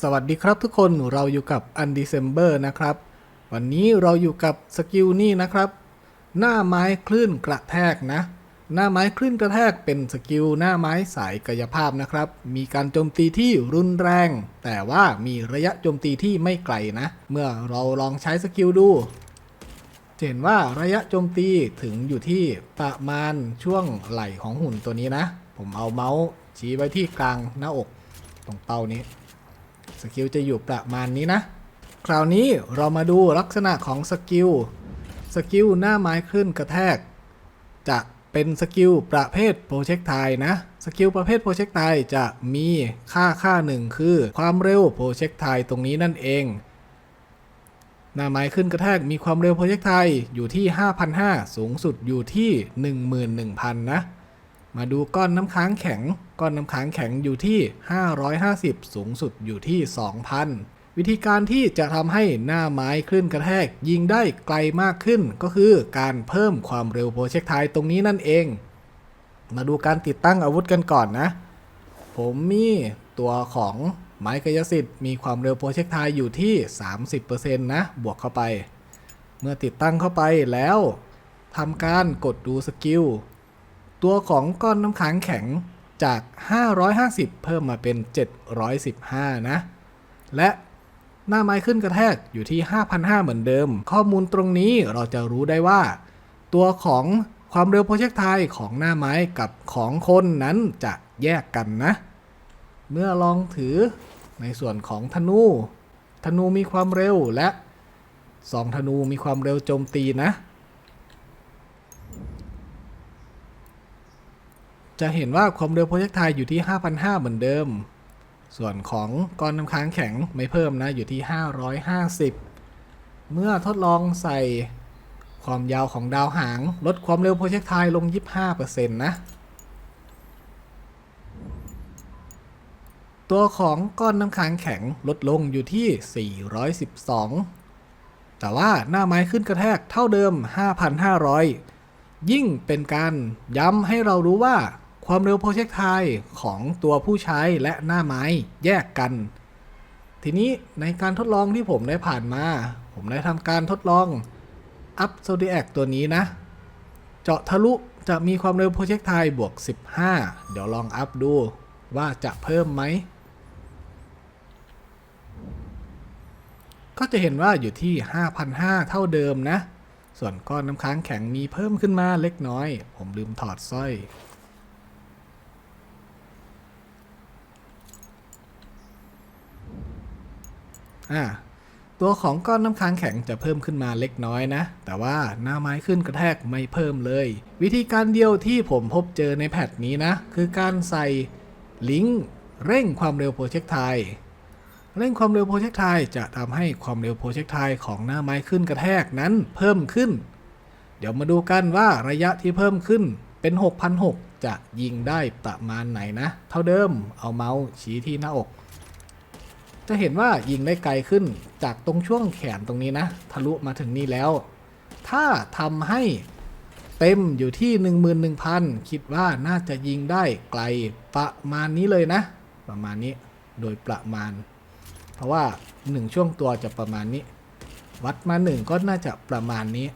สวัสดีครับทุกคนเราอยู่กับ Undecember นะครับ วันนี้เราอยู่กับสกิลนี่นะครับ หน้าไม้คลื่นกระแทกนะ หน้าไม้คลื่นกระแทกเป็นสกิลหน้าไม้สายกายภาพนะครับ มีการโจมตีที่รุนแรง แต่ว่ามีระยะโจมตีที่ไม่ไกลนะ เมื่อเราลองใช้สกิลดูจะเห็นว่าระยะโจมตีถึงอยู่ที่ประมาณช่วงไหล่ของหุ่นตัวนี้นะ ผมเอาเมาส์ชี้ไว้ที่กลางหน้าอกตรงเป้านี้ สกิลจะอยู่ประมาณนี้นะ คราวนี้เรามาดูลักษณะของสกิล สกิลหน้าไม้ขึ้นกระแทก จะเป็นสกิลประเภทโปรเจกต์ไทนะ สกิลประเภทโปรเจกต์ไทจะมีค่าค่าหนึ่งคือ ความเร็วโปรเจกต์ไทตรงนี้นั่นเอง หน้าไม้ขึ้นกระแทกมีความเร็วโปรเจกต์ไทอยู่ที่ 5,500 สูงสุดอยู่ที่ 11,000 นะ มาดูก้อนน้ำค้างแข็ง ก้อนน้ำค้างแข็งอยู่ที่ 550 สูงสุดอยู่ที่ 2,000 วิธีการที่จะทำให้หน้าไม้คลื่นกระแทก ยิงได้ไกลมากขึ้นก็คือการเพิ่มความเร็วโปรเจกต์ไทตรงนี้นั่นเอง มาดูการติดตั้งอาวุธกันก่อนนะ ผมมีตัวของไม้กายสิทธิ์มีความเร็วโปรเจกต์ไทอยู่ที่ 30%นะ บวกเข้าไป เมื่อติดตั้งเข้าไปแล้วทำการกดดูสกิล ตัวของก้อนน้ำค้างแข็งจาก 550 เพิ่มมาเป็น 715 นะ และหน้าไม้ขึ้นกระแทกอยู่ที่ 5,500 เหมือนเดิม ข้อมูลตรงนี้เราจะรู้ได้ว่า ตัวของความเร็วโปรเจกต์ไทของหน้าไม้กับของคนนั้นจะแยกกันนะ เมื่อลองถือในส่วนของธนู ธนูมีความเร็วและสองธนูมีความเร็วโจมตีนะ จะเห็นว่าความเร็วโปรเจกต์ไทอยู่ที่ 5,500 เหมือนเดิม ส่วนของก้อนน้ำค้างแข็งไม่เพิ่มนะ อยู่ที่ 550 เมื่อทดลองใส่ความยาวของดาวหาง ลดความเร็วโปรเจกต์ไทลง 25%นะตัวของก้อนน้ำค้างแข็งลดลงอยู่ที่ 412 แต่ว่าหน้าไม้ขึ้นกระแทกเท่าเดิม 5,500 ยิ่งเป็นการย้ำให้เรารู้ว่า ความเร็วโปรเจกต์ไทของตัวผู้ใช้และหน้าไม้แยกกัน ทีนี้ในการทดลองที่ผมได้ผ่านมา ผมได้ทำการทดลองอัพโซดิแอคตัวนี้นะ เจาะทะลุจะมีความเร็วโปรเจกต์ไทบวก 15 เดี๋ยวลองอัพดูว่าจะเพิ่มไหม ก็จะเห็นว่าอยู่ที่ 5,500 เท่าเดิมนะ ส่วนก้อนน้ำค้างแข็งมีเพิ่มขึ้นมาเล็กน้อย ผมลืมถอดสร้อย อ่าตัวของก้อนน้ำค้างแข็งจะเพิ่มขึ้นมาเล็กน้อยนะ แต่ว่าหน้าไม้ขึ้นกระแทกไม่เพิ่มเลย วิธีการเดียวที่ผมพบเจอในแพทนี้นะ คือการใส่ลิงก์เร่งความเร็วโปรเจกต์ไทเร่งความเร็วโปรเจกต์ไทจะทำให้ความเร็วโปรเจกต์ไทของหน้าไม้ขึ้นกระแทกนั้นเพิ่มขึ้น เดี๋ยวมาดูกันว่าระยะที่เพิ่มขึ้นเป็น6,600จะยิงได้ประมาณไหนนะ เท่าเดิมเอาเมาส์ชี้ที่หน้าอก จะเห็นว่ายิงได้ไกลขึ้นจากตรงช่วงแขนตรงนี้นะ ทะลุมาถึงนี่แล้ว ถ้าทำให้เต็มอยู่ที่ 11,000 คิดว่าน่าจะยิงได้ไกลประมาณนี้เลยนะ ประมาณนี้โดยประมาณ เพราะว่า 1 ช่วงตัวจะประมาณนี้ วัดมา 1 ก็น่าจะประมาณนี้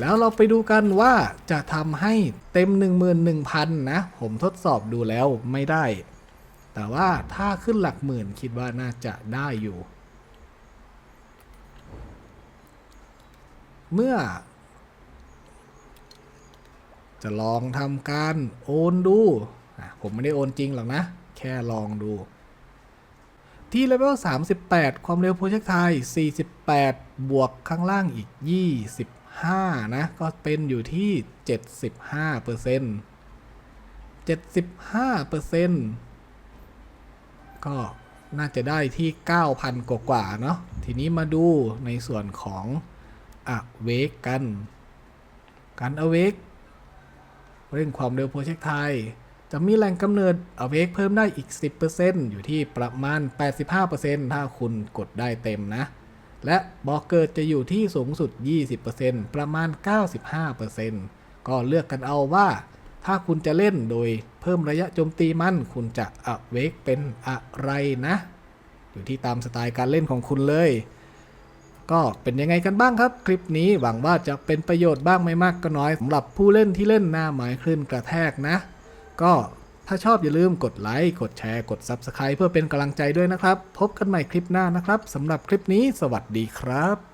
แล้วเราไปดูกันว่าจะทำให้เต็ม 11,000 นะ ผมทดสอบดูแล้วไม่ได้ แต่ว่าถ้าขึ้นหลักหมื่นคิดว่าน่าจะได้อยู่ เมื่อ จะลองทำการโอนดู ผมไม่ได้โอนจริงหรอกนะ แค่ลองดู ที่เลเวล 38 ความเร็วโปรเจกต์ไทย 48 บวกข้างล่างอีก 25 นะ ก็เป็นอยู่ที่ 75เปอร์เซ็นต์75เปอร์เซ็นต์ ก็น่าจะได้ที่ 9,000 กว่ากว่าๆเนาะทีนี้มาดูในส่วนของอเวกกันการอเวกเร่งความเร็วโปรเจกต์ไทยจะมีแหล่งกำเนิดอเวกเพิ่มได้อีก 10%อยู่ที่ประมาณ 85%ถ้าคุณกดได้เต็มนะ และบอกเกิดจะอยู่ที่สูงสุด 20%ประมาณ 95%ก็เลือกกันเอาว่า ถ้าคุณจะเล่นโดยเพิ่มระยะโจมตีมันคุณจะอเวกเป็นอะไรนะ อยู่ที่ตามสไตล์การเล่นของคุณเลย ก็เป็นยังไงกันบ้างครับ คลิปนี้หวังว่าจะเป็นประโยชน์บ้างไม่มากก็น้อยสำหรับผู้เล่นที่เล่นหน้าไม้คลื่นกระแทกนะ ก็ถ้าชอบอย่าลืมกดไลค์ กดแชร์ กด Subscribe เพื่อเป็นกำลังใจด้วยนะครับ พบกันใหม่คลิปหน้านะครับสำหรับคลิปนี้ สวัสดีครับ